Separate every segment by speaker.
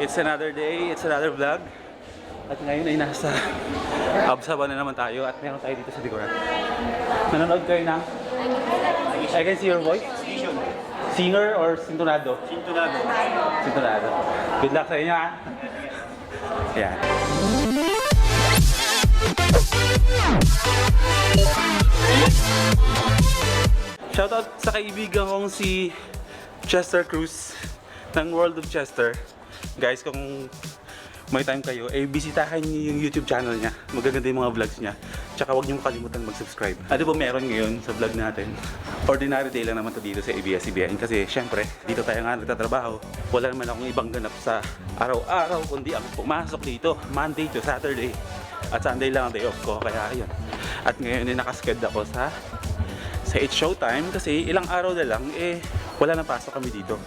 Speaker 1: It's another day, it's another vlog. At ngayon ay nasa Absaba na naman tayo at meron tayo dito sa likuran. Nanonood kayo ng I Can See Your Voice? Singer or sintonado?
Speaker 2: Sintonado.
Speaker 1: Sintonado. Good luck sa inyo ha. Yan. Shoutout sa kaibigan kong si Chester Cruz ng World of Chester. Guys, kung may time kayo, eh bisitahin niyo yung YouTube channel niya. Magaganda yung mga vlogs niya. Tsaka huwag niyo kalimutan mag-subscribe. Ano ba meron ngayon sa vlog natin? Ordinary day lang naman to dito sa ABS-CBN kasi syempre, dito tayo nga nagtatrabaho. Wala naman akong ibang ganap sa araw-araw kundi ang pumasok dito Monday to Saturday. At Sunday lang ang day off ko, kaya ayun. At ngayon ay nakasked ako sa sa It's Showtime kasi ilang araw na lang eh wala nang pasok kami dito.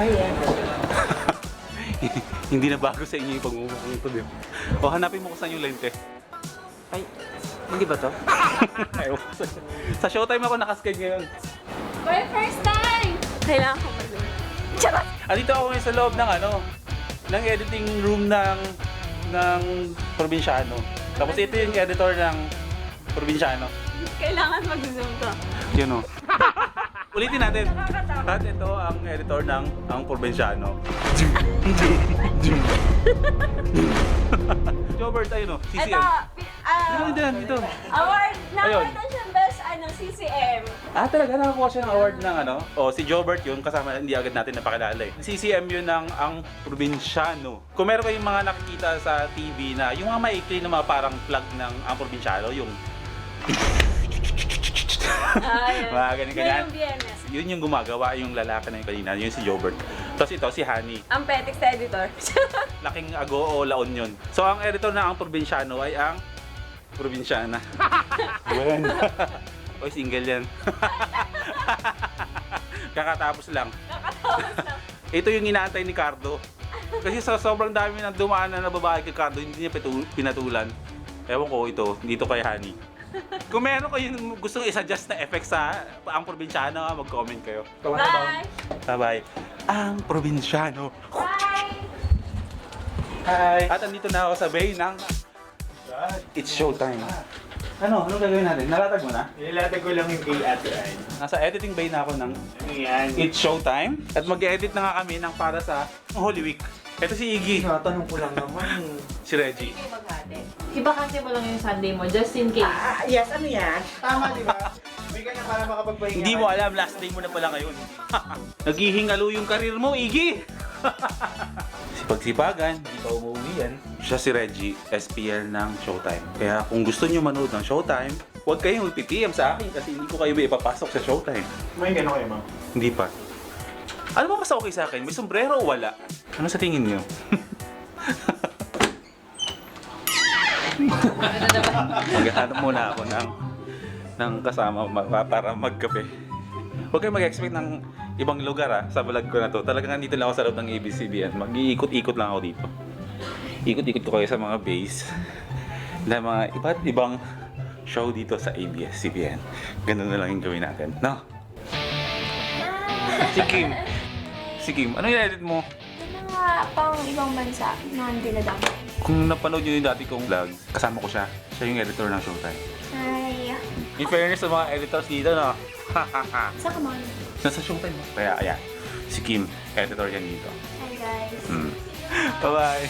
Speaker 3: Ayan.
Speaker 1: Hindi na bago sa inyo yung pagmumukhang ito, di ba? O hanapin mo kung saan yung lente.
Speaker 3: Ay, hindi ba to?
Speaker 1: Ayaw ko sa, sa Showtime ako nakasked ngayon.
Speaker 4: For the first time! Kailangan ko mag Charot!
Speaker 1: Andito ako ngayon sa loob ng ano, ng editing room ng ng probinsyano. Tapos ito yung editor ng probinsyano.
Speaker 4: Kailangan mag-zoom to.
Speaker 1: Yun o. Ulitin natin. At ito ang editor ng ang probinsyano. Jobert, ayun o.
Speaker 4: Ito,
Speaker 1: CCM.
Speaker 4: pi- ah,
Speaker 1: Dito, dito, dito.
Speaker 4: award na
Speaker 1: Ayun.
Speaker 4: ito siyang best ano, CCM.
Speaker 1: Ah, talaga nakakuha siya ng award ng ano? O, si Jobert yun, kasama hindi agad natin napakilala eh. CCM yun ng ang probinsyano. Kung meron kayong mga nakikita sa TV na yung mga maikli na mga parang plug ng ang probinsyano, yung. mga ganyan ganyan.
Speaker 4: Yun yung BNS.
Speaker 1: Yun yung gumagawa, yung lalaki na yung kanina, yun si Jobert. Tapos ito, si Honey.
Speaker 4: Ang Petix editor.
Speaker 1: Laking ago o laon yun. So, ang editor na ang probinsyano ay ang probinsyana. Gwen. Oy, single yan. Kakatapos lang. Ito yung inaantay ni Cardo. Kasi sa sobrang dami ng dumaan na babae kay Cardo, hindi niya pitu- pinatulan. Ewan ko ito, dito kay Honey. Kung meron kayong gustong isa-adjust na effect sa ang probinsyano, mag-comment kayo.
Speaker 4: Bye!
Speaker 1: Bye-bye. Ang probinsyano.
Speaker 4: Bye!
Speaker 1: Hi! At andito na ako sa bay ng It's Showtime. Ano? Anong gagawin natin? Nalatag mo na?
Speaker 2: Nilatag ko lang yung kay Ate Ann.
Speaker 1: Nasa editing bay na ako ng
Speaker 2: Ano yan?
Speaker 1: It's Showtime. At mag-edit na nga kami ng para sa Holy Week. Ito si Iggy.
Speaker 2: Tinatanong ko lang naman.
Speaker 1: Si Reggie.
Speaker 3: Iba kasi mo lang yung Sunday mo, just in case.
Speaker 2: Ah, yes, ano yan? Tama, di ba? Ka na para makapagpahinga.
Speaker 1: Hindi mo alam, last day mo na pala ngayon. Naghihingalo yung karir mo, Iggy! Sipagsipagan, hindi pa umuwi yan. Siya si Reggie, SPL ng Showtime. Kaya kung gusto niyo manood ng Showtime, huwag kayong mag-PPM sa akin kasi hindi ko kayo may ipapasok sa Showtime.
Speaker 2: May gano'n kayo, ma'am?
Speaker 1: Hindi pa. Ano ba mas okay sa akin? May sombrero o wala? Ano sa tingin niyo? Maghahanap muna ako ng ng kasama ma- para magkape. Huwag kayong mag-expect ng ibang lugar ah, sa vlog ko na to. Talagang nandito lang ako sa loob ng ABCBN. Mag-iikot-ikot lang ako dito. Ikot-ikot ko kayo sa mga base na mga iba't ibang show dito sa ABS-CBN. Ganun na lang yung gawin natin, no? Si Kim. Si Kim, ano yung edit mo?
Speaker 4: Yung mga pang ibang bansa na hindi na dapat.
Speaker 1: Kung napanood nyo yung dati kong vlog, kasama ko siya. Siya yung editor ng Showtime.
Speaker 4: Hi!
Speaker 1: In fairness sa mga editors dito, no?
Speaker 4: Sa kamon.
Speaker 1: Nasa Showtime mo. Kaya, ayan. Si Kim, editor yan dito.
Speaker 4: Hi guys.
Speaker 1: Hmm. Bye-bye.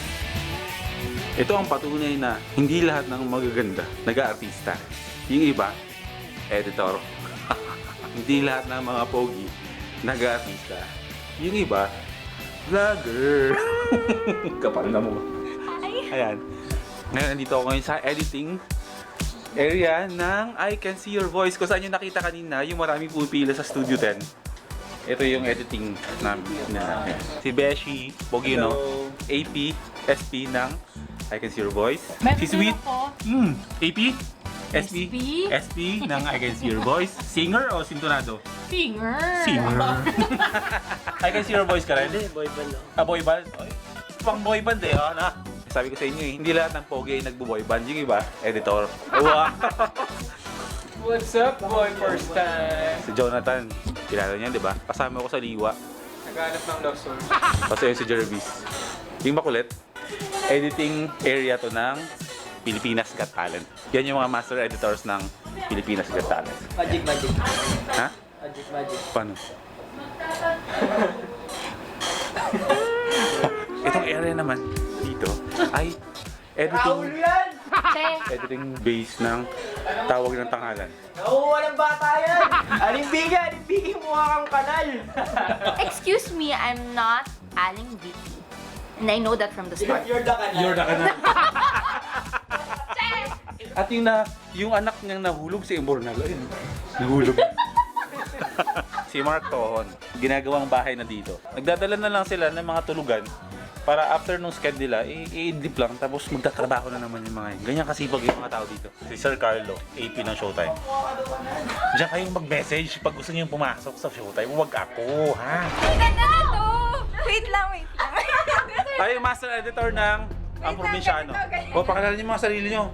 Speaker 1: Ito ang patunay na hindi lahat ng magaganda nag-aartista. Yung iba, editor. hindi lahat ng mga pogi nag-aartista. Yung iba, vlogger. Kapal na mo. Ayan. Ngayon, nandito ako ngayon sa editing area ng I Can See Your Voice. Kung saan yung nakita kanina, yung maraming pupila sa Studio 10. Ito yung editing namin. Na, si Beshi, Bogino, AP, SP ng I Can See Your Voice. Si Sweet, mm, AP, SP,
Speaker 3: SP?
Speaker 1: SP ng I Can See Your Voice. Singer o sintonado?
Speaker 3: Singer!
Speaker 1: Singer. I Can See Your Voice ka rin?
Speaker 2: boy ba lang?
Speaker 1: Ah, boy band? Pang boy band eh, ha? Na? Sabi ko sa inyo eh, hindi lahat ng pogi ay nagbo-boy band. Yung iba, editor. Wow!
Speaker 5: What's up, boy? First time.
Speaker 1: si Jonathan, kilala niya, di ba? Kasama ko sa Liwa.
Speaker 5: Naghanap ng love story.
Speaker 1: Kasi yun si Jervis. Yung makulit, editing area to ng Pilipinas Got Talent. Yan yung mga master editors ng Pilipinas Got Talent.
Speaker 5: Magic, magic.
Speaker 1: Ha?
Speaker 5: Magic, magic.
Speaker 1: Paano? Itong area naman ay editing
Speaker 5: yan!
Speaker 1: editing base ng tawag ng tangalan.
Speaker 5: Nakuha ng bata yan! Aling Biga, Aling Biga, mukha kang kanal!
Speaker 4: Excuse me, I'm not Aling Vicky. And I know that from the start.
Speaker 5: You're the kanal.
Speaker 1: You're the kanal. At yung na, yung anak niyang nahulog si Imbornal, ayun, nahulog. si Mark Tohon, ginagawang bahay na dito. Nagdadala na lang sila ng mga tulugan para after nung sked nila, i- i-idlip lang tapos magtatrabaho na naman yung mga yun. Ganyan kasipag yung mga tao dito. Si Sir Carlo, AP ng Showtime. Diyan kayong mag-message pag gusto niyo pumasok sa Showtime. Huwag ako, ha?
Speaker 4: Ang ganda na to! Wait lang, wait lang.
Speaker 1: Tayo yung master editor ng Ang Probinsyano. O, pakilala niyo mga sarili niyo.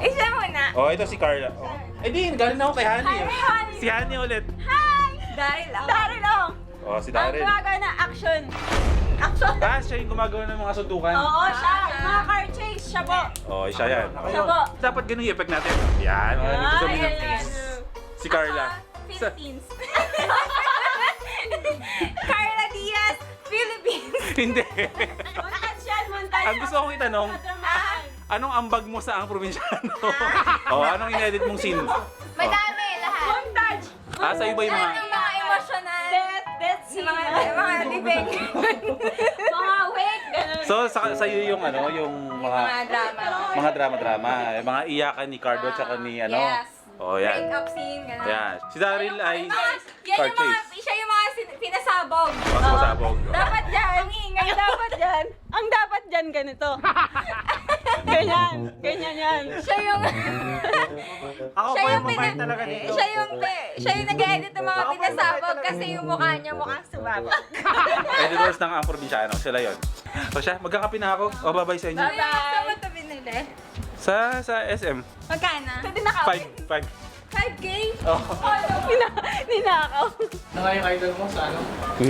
Speaker 4: Isa muna.
Speaker 1: Oh, ito si Carla. Oh. Eh di, galing na ako kay eh.
Speaker 4: Hi, Honey.
Speaker 1: Si Honey ulit.
Speaker 4: Hi! Daryl lang. Daryl lang.
Speaker 1: Oh, si
Speaker 4: Ang
Speaker 1: Darren.
Speaker 4: gumagawa na action.
Speaker 1: Ah, siya yung gumagawa ng mga sundukan.
Speaker 4: Oo, siya. Mga car chase. Siya po.
Speaker 1: Oh, siya yan.
Speaker 4: Siya po.
Speaker 1: Dapat ganun yung effect natin. Yan. Oh, gusto
Speaker 4: Ah,
Speaker 1: niyo.
Speaker 4: yan, yan.
Speaker 1: Si Carla.
Speaker 4: Ako, Philippines. Carla Diaz, Philippines.
Speaker 1: Hindi.
Speaker 4: Montage yan, montage.
Speaker 1: Ang gusto kong itanong,
Speaker 4: Ah,
Speaker 1: anong ambag mo sa ang probinsyano? oh, anong in-edit mong scene?
Speaker 4: Madami lahat. Montage.
Speaker 1: Ah, sa iba yung mga...
Speaker 4: Mga, mga libing. mga wake, ganun.
Speaker 1: So, sa, sa iyo yung ano, yung mga...
Speaker 4: Mga drama.
Speaker 1: Mga drama-drama. eh, Mga iyakan ni Cardo at saka ni ano.
Speaker 4: Yes.
Speaker 1: Oh, yan.
Speaker 4: Break-up scene, ganun.
Speaker 1: Yan. Si Daryl ay
Speaker 4: Yan
Speaker 1: car
Speaker 4: yung mga,
Speaker 1: chase.
Speaker 4: siya yung mga sin- pinasabog.
Speaker 1: Mga sumasabog.
Speaker 4: Dapat dyan. Ang ingay. Dapat dyan.
Speaker 6: Ang dapat dyan ganito. ganyan. Ganyan yan.
Speaker 4: Siya yung...
Speaker 5: Ako
Speaker 4: siya
Speaker 5: pa
Speaker 4: yung
Speaker 5: yung mabait
Speaker 4: pina-
Speaker 5: talaga dito.
Speaker 4: Siya yung, siya yung nag-edit ng mga pinasabog kasi yung mukha niya mukhang sumabog.
Speaker 1: Editors ng ang probinsyano. Sila yon. So siya, magkakape na ako. O, bye-bye sa inyo.
Speaker 4: Bye-bye. Saan mo ito binili?
Speaker 1: Sa, sa SM.
Speaker 4: Magkano? Pwede
Speaker 1: 5, 5.
Speaker 4: 5K?
Speaker 1: Oh.
Speaker 6: Ninakaw.
Speaker 5: Ano nga yung idol mo sa ano?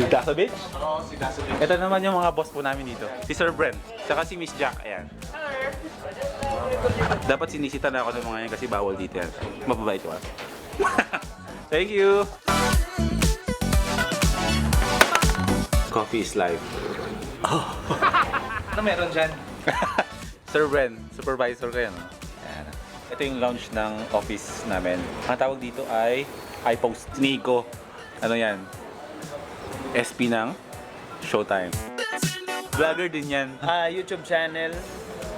Speaker 1: Dasa Beach?
Speaker 5: Oo, si Daso.
Speaker 1: Ito naman yung mga boss po namin dito. Si Sir Brent. Tsaka si Miss Jack. Ayan. Dapat sinisita na ako ng mga yan kasi bawal dito yan. Mababait ko ah. Thank you! Coffee is life.
Speaker 5: Ano meron dyan?
Speaker 1: Sir Bren, supervisor ko yan. oh. Ayan. Ito yung launch ng office namin. Ang tawag dito ay iPost. Nico. Ano yan? SP ng Showtime. Vlogger din yan.
Speaker 7: Ah, YouTube channel,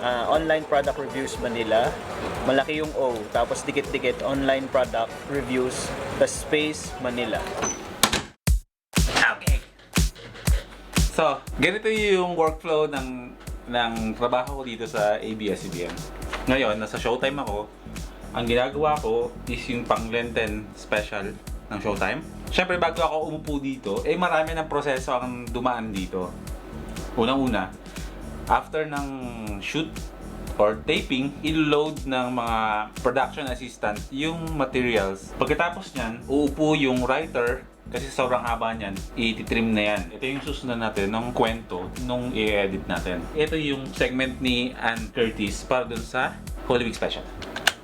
Speaker 7: ah, Online Product Reviews Manila. Malaki yung O, tapos dikit-dikit Online Product Reviews, the space Manila.
Speaker 1: Okay. So, ganito yung workflow ng ng trabaho ko dito sa ABS-CBN. Ngayon, nasa Showtime ako. Ang ginagawa ko is yung pang Lenten special ng Showtime. Siyempre, bago ako umupo dito, eh marami ng proseso ang dumaan dito. Unang-una, after ng shoot or taping, i-load ng mga production assistant yung materials. Pagkatapos niyan, uupo yung writer kasi sobrang haba niyan, i-trim na yan. Ito yung susunod natin ng kwento nung i-edit natin. Ito yung segment ni Ann Curtis para dun sa Holy Week Special.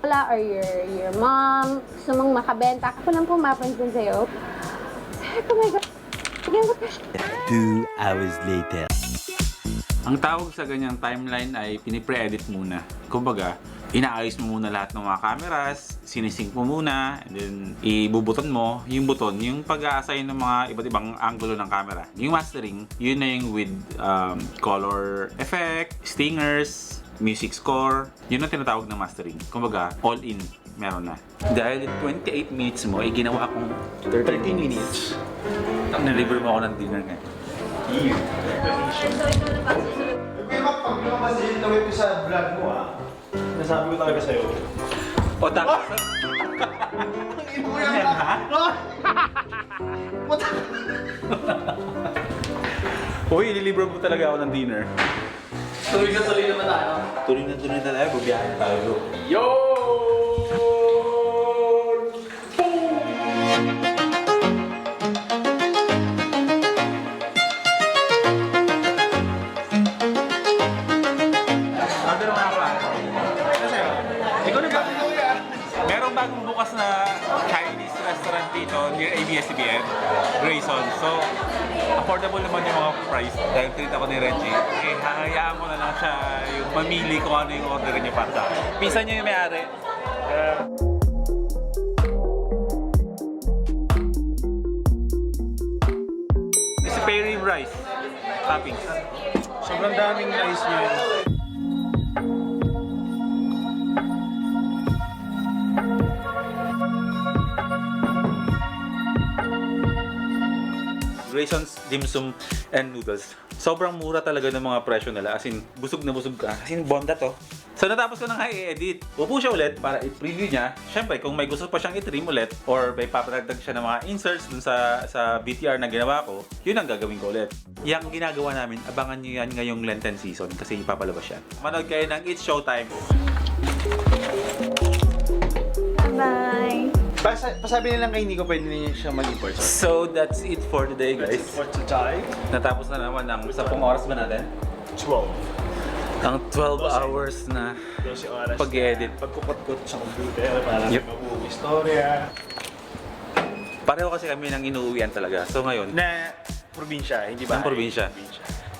Speaker 8: Wala or your, your mom, gusto mong makabenta. Ako lang pumapansin sa'yo. Sabi ko, my God,
Speaker 9: Two hours later.
Speaker 1: Ang tawag sa ganyang timeline ay pinipre-edit muna. Kumbaga, inaayos mo muna lahat ng mga cameras, sinisync mo muna, and then ibubuton mo yung buton, yung pag-a-assign ng mga iba't ibang angulo ng camera. Yung mastering, yun na yung with um, color effect, stingers, music score, yun ang tinatawag ng mastering. Kumbaga, all in, meron na. Dahil 28 minutes mo, ay ginawa akong 13 minutes. Nilibre mo ako ng dinner ngayon.
Speaker 2: Kuya Din na ko sa vlog mo ah. Nasabi ko talaga sa'yo.
Speaker 1: O, tapos,
Speaker 2: Ang ko yan ha? What?
Speaker 1: Uy, ililibre mo talaga ako ng dinner.
Speaker 5: Tuloy na tuloy naman tayo.
Speaker 1: Tuloy na tuloy na tayo, bubiyahin tayo.
Speaker 5: Yo!
Speaker 1: Dito near ABS-CBN, Grayson. So, affordable naman yung mga price dahil treat ako ni Reggie. Eh, hahayaan ko na lang siya yung mamili kung ano yung orderin niya para sa akin. Pinsan niya yung may-ari. Uh, si Perry Rice. Toppings.
Speaker 2: Sobrang daming rice niya.
Speaker 1: Grayson's Dim Sum and Noodles. Sobrang mura talaga ng mga presyo nila. As in, busog na busog ka. As in, bonda to. So natapos ko na nga i-edit. Upo siya ulit para i-preview niya. Siyempre, kung may gusto pa siyang i-trim ulit or may papadagdag siya ng mga inserts dun sa, sa BTR na ginawa ko, yun ang gagawin ko ulit. Yang ginagawa namin, abangan niyo yan ngayong Lenten season kasi ipapalabas yan. Manood kayo ng It's Showtime.
Speaker 2: Pasa, pasabi nilang kay Nico pwede niya siya mag-import.
Speaker 1: So that's it for today guys.
Speaker 2: For today,
Speaker 1: Natapos na naman ng 10 oras ba natin?
Speaker 2: 12.
Speaker 1: Ang 12 hours na
Speaker 2: 12 oras.
Speaker 1: pag-edit.
Speaker 2: Pagkukot-kot sa computer para
Speaker 1: Yep.
Speaker 2: mabuong istorya.
Speaker 1: Pareho kasi kami nang inuuwian talaga. So ngayon,
Speaker 2: Na probinsya, hindi ba?
Speaker 1: ng probinsya.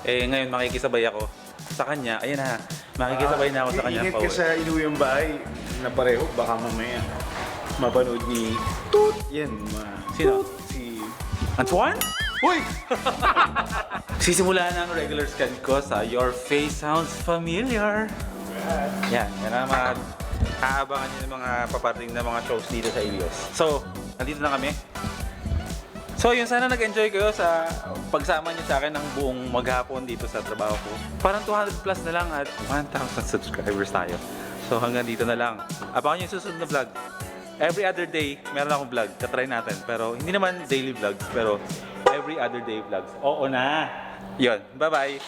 Speaker 1: Eh ngayon makikisabay ako sa kanya. Ayun na, makikisabay na ako sa kanya.
Speaker 2: Ingat
Speaker 1: pauwi.
Speaker 2: ka sa inuwi yung bahay na pareho, baka mamaya mapanood ni Toot. Yan, ma...
Speaker 1: Sino?
Speaker 2: Si...
Speaker 1: Antoine?
Speaker 2: Uy!
Speaker 1: Sisimula na ang regular scan ko sa Your Face Sounds Familiar. Yan, yan ang mga aabangan nyo ng mga paparating na mga shows dito sa Ilios. So, nandito na kami. So yun, sana nag-enjoy kayo sa pagsama niyo sa akin ng buong maghapon dito sa trabaho ko. Parang 200 plus na lang at 1,000 subscribers tayo. So hanggang dito na lang. Abangan niyo yung susunod na vlog. Every other day, meron akong vlog. Katry natin. Pero hindi naman daily vlogs. Pero every other day vlogs. Oo na! Yun. Bye-bye!